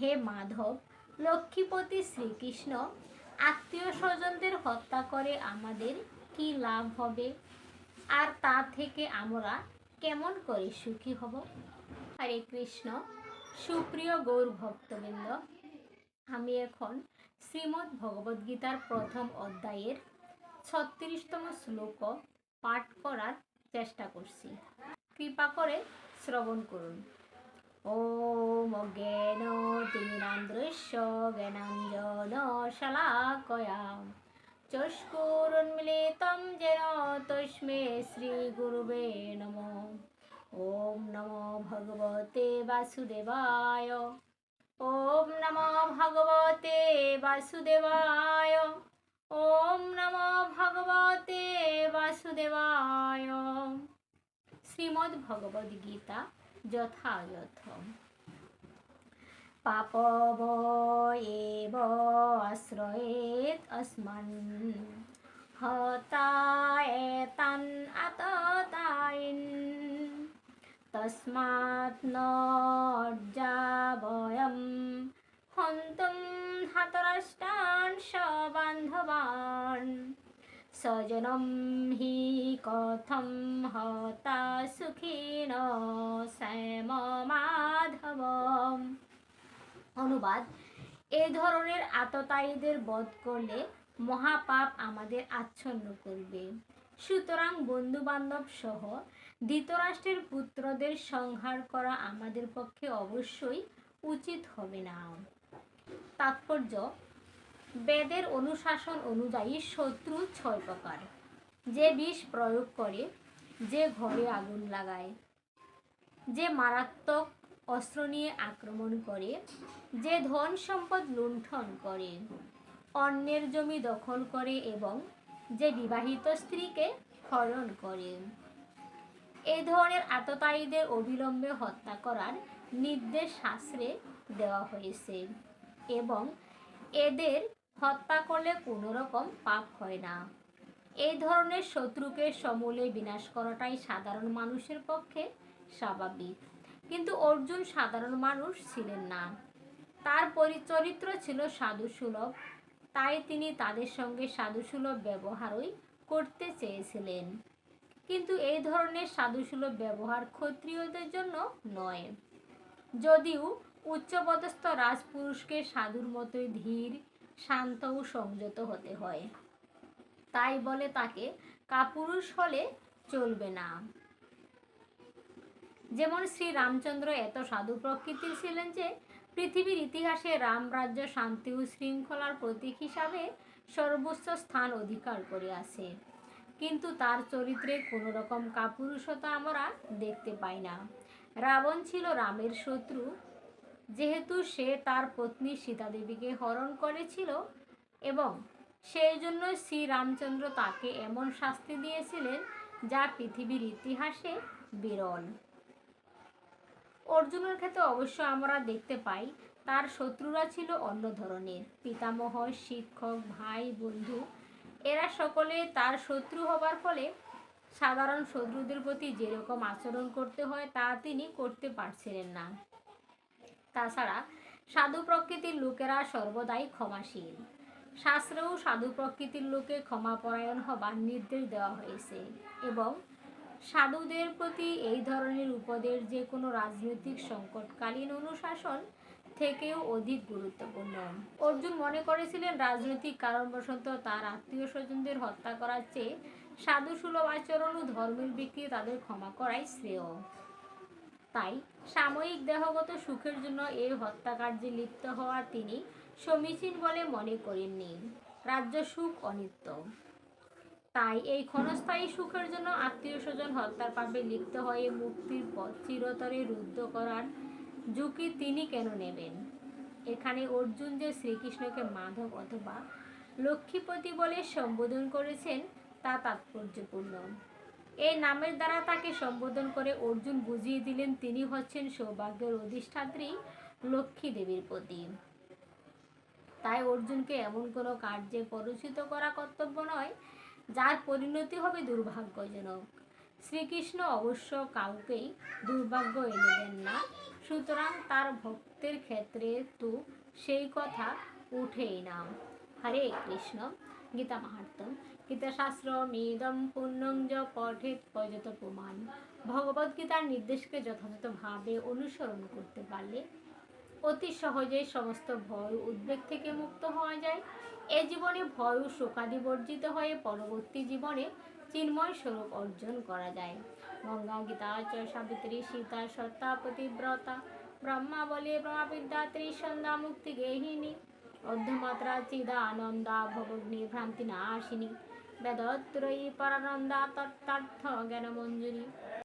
হে মাধব, লক্ষ্মীপতি শ্রীকৃষ্ণ, আত্মীয় স্বজনদের হত্যা করে আমাদের কি লাভ হবে? আর তা থেকে আমরা কেমন করে সুখী হব? হরে কৃষ্ণ, সুপ্রিয় গৌর ভক্তবৃন্দ, আমি এখন শ্রীমদ্ ভগবদ্গীতার প্রথম অধ্যায়ের ছত্রিশতম শ্লোক পাঠ করার চেষ্টা করছি। কৃপা করে শ্রবণ করুন। ওম অজ্ঞান তিমিরান্দ্রস্য জ্ঞানাঞ্জন শলাকয়া চস্কুরুন্মিলিतं যেন তস্মে শ্রীগুরুবে নম ওম নমো ভগবতে বাসুদেবায় ওম নমো ভগবতে বাসুদেবায় ওম নমো ভগবতে বাসুদেবায় শ্রীমদ্ ভগবদ গীতা যথাযথ পাপব এব আশ্রয়েত অস্মান। হতায়েতান আততাইন তস্মাৎ নজ্জাবয়ম হন্তুম হাতরাষ্টান সবান্ধবান সজনম হি কথম হতা সুখিনা শ্যাম মাধবম অনুবাদ, এ ধরনের আততায়ীদের বধ করলে মহাপাপ আমাদের আচ্ছন্ন করবে। সুতরাং বন্ধু বান্ধব সহ ধৃতরাষ্ট্রের পুত্রদের সংহার করা আমাদের পক্ষে অবশ্যই উচিত হবে না। তাৎপর্য, বেদের অনুশাসন অনুযায়ী শত্রু ছয় প্রকার। যে বিষ প্রয়োগ করে, যে ঘরে আগুন লাগায়। যে মারাত্মক অস্ত্র নিয়ে আক্রমণ করে, যে ধন সম্পদ লুণ্ঠন করে, অন্যের জমি দখল করে এবং যে বিবাহিত স্ত্রীকে হরণ করে। এই ধরনের আততায়ীদের অবিলম্বে হত্যা করার নির্দেশ শাস্ত্রে দেওয়া হয়েছে এবং এদের হত্যা করলে কোনো রকম পাপ হয় না। এই ধরনের শত্রুকে সমূলে বিনাশ করাটাই সাধারণ মানুষের পক্ষে স্বাভাবিক। কিন্তু অর্জুন সাধারণ মানুষ ছিলেন না। তার পরিচরিত্র ছিল সাধুসুলভ। তাই তিনি তাদের সঙ্গে সাধুসুলভ ব্যবহারই করতে চেয়েছিলেন। কিন্তু এই ধরনের সাধুসুলভ ব্যবহার ক্ষত্রিয়দের জন্য নয়। যদিও উচ্চপদস্থ রাজপুরুষকে সাধুর মতোই ধীর, শান্ত ও সংযত হতে হয়। তাই বলে তাকে কাপুরুষ হলে চলবে না। যেমন শ্রী রামচন্দ্র এত সাধু প্রকৃতির ছিলেন যে পৃথিবীর ইতিহাসে রামরাজ্য শান্তি ও শৃঙ্খলার প্রতীক হিসাবে সর্বোচ্চ স্থান অধিকার করে আছে। কিন্তু তার চরিত্রে কোনো রকম কাপুরুষতা আমরা দেখতে পাই না। রাবণ ছিল রামের শত্রু। যেহেতু সে তার পত্নী সীতাদেবীকে হরণ করেছিল এবং সেই জন্য শ্রী রামচন্দ্র তাকে এমন শাস্তি দিয়েছিলেন যা পৃথিবীর ইতিহাসে বিরল। অর্জুনের ক্ষেত্রে অবশ্য আমরা দেখতে পাই, তার শত্রুরা ছিল অন্য ধরনের। পিতামহ, শিক্ষক, ভাই, বন্ধু, এরা সকলে তার শত্রু হবার ফলে সাধারণ শত্রুদের প্রতি যেরকম আচরণ করতে হয়, তা তিনি করতে পারছিলেন না। তাছাড়া সাধু প্রকৃতির লোকেরা সর্বদাই ক্ষমাশীল। শাস্ত্রেও সাধু প্রকৃতির লোকে ক্ষমাপরায়ণ হবার নির্দেশ দেওয়া হয়েছে এবং সাধুদের প্রতি এই ধরনের উপদের যে কোনো রাজনৈতিক সংকটকালীন অনুশাসন থেকেও অধিক গুরুত্বপূর্ণ। অর্জুন মনে করেছিলেন রাজনৈতিক কারণবশত তার আত্মীয় স্বজনদের হত্যা করার চেয়ে সাধু সুলভ আচরণ ও ধর্মের বিক্রি তাদের ক্ষমা করাই শ্রেয়। তাই সাময়িক দেহগত সুখের জন্য এই হত্যাকার্যে লিপ্ত হওয়া তিনি সমীচীন বলে মনে করেননি। রাজ্য সুখ অনিত্য। তাই এই ক্ষণস্থায়ী সুখের জন্য আত্মীয় স্বজন হত্যার পাপে লিপ্ত হয়ে মুক্তির পথ চিরতরে রুদ্ধ করার ঝুঁকি তিনি কেন নেবেন? এখানে অর্জুন যে শ্রীকৃষ্ণকে মাধব অথবা লক্ষ্মীপতি বলে সম্বোধন করেছেন, তা তাৎপর্যপূর্ণ। এই নামের দ্বারা তাকে সম্বোধন করে অর্জুন বুঝিয়ে দিলেন তিনি হচ্ছেন সৌভাগ্যের অধিষ্ঠাত্রী লক্ষ্মী দেবীর প্রতি তাই অর্জুনকে এমন কোনো কার্যে পরিচিত করা কর্তব্য নয় যার পরিণতি হবে দুর্ভাগ্যজনক শ্রীকৃষ্ণ অবশ্য কাউকেই দুর্ভাগ্য এনে দেন না। সুতরাং তার ভক্তের ক্ষেত্রে তো সেই কথা উঠেই না। হরে কৃষ্ণ। গীতা মাহাত্ম গীতাশাস্ত্র মেদম পুণ্যং য পঠেত পর্যত প্রমাণ। ভগবদ্গীতার নির্দেশকে যথাযথভাবে অনুসরণ করতে পারলে অতি সহজেই সমস্ত ভয় উদ্বেগ থেকে মুক্ত হওয়া যায়। এ জীবনে ভয় ও শোকাদি বর্জিত হয়ে পরবর্তী জীবনে চিন্ময় স্বরূপ অর্জন করা যায়। গঙ্গা গীতা চ সাবিত্রী, সীতা, সত্তা, পতিব্রতা, ব্রহ্মা বলে ব্রহ্মবিদ্যাত্রী সন্ধ্যা মুক্তি গেহিনী, অর্ধমাত্রা চিদা আনন্দা ভবগ্নি, ভ্রান্তি নাশিনী, বেদত্রয়ী, পরানন্দা তত্তার্থ জ্ঞান মঞ্জুরি